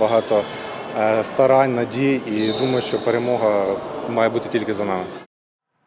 Багато е, старань, надій і думаю, що перемога має бути тільки за нами.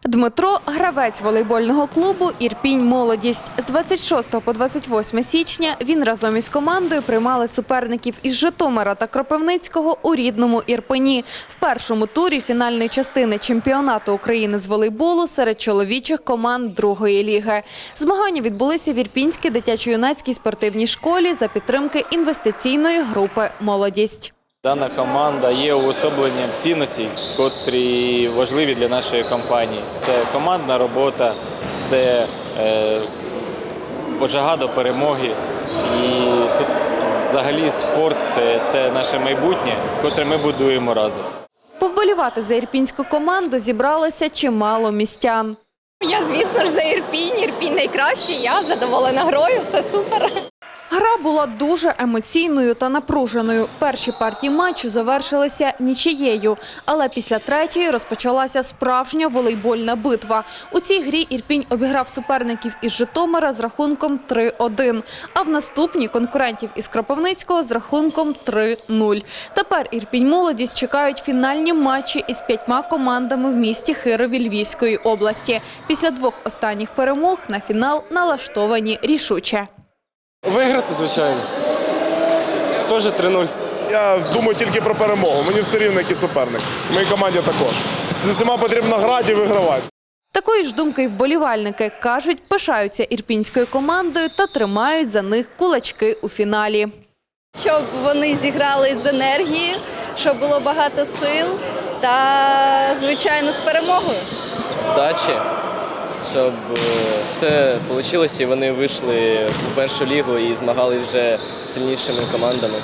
Дмитро – гравець волейбольного клубу «Ірпінь Молодість». З 26 по 28 січня він разом із командою приймали суперників із Житомира та Кропивницького у рідному Ірпені в першому турі фінальної частини чемпіонату України з волейболу серед чоловічих команд другої ліги. Змагання відбулися в Ірпінській дитячо-юнацькій спортивній школі за підтримки інвестиційної групи «Молодість». Дана команда є уособленням цінностей, котрі важливі для нашої компанії. Це командна робота, це е, жага до перемоги. І тут взагалі спорт е, це наше майбутнє, котре ми будуємо разом. Повболівати за ірпінську команду зібралося чимало містян. Я, звісно ж, за Ірпінь. Ірпінь найкращий. Я задоволена грою, все супер. Гра була дуже емоційною та напруженою. Перші партії матчу завершилися нічиєю, але після третьої розпочалася справжня волейбольна битва. У цій грі Ірпінь обіграв суперників із Житомира з рахунком 3-1, а в наступній конкурентів із Кропивницького з рахунком 3-0. Тепер Ірпінь молодість чекають фінальні матчі із п'ятьма командами в місті Хирові Львівської області. Після двох останніх перемог на фінал налаштовані рішуче. Виграти, звичайно. Теж 3-0. Я думаю тільки про перемогу. Мені все рівно, який суперник. Моїй команді також. З усіма потрібно грати і вигравати. Такої ж думки й вболівальники кажуть, пишаються ірпінською командою та тримають за них кулачки у фіналі. Щоб вони зіграли з енергії, щоб було багато сил та, звичайно, з перемогою. Вдачі, щоб е, все вийшло і вони вийшли у першу лігу і змагалися вже сильнішими командами.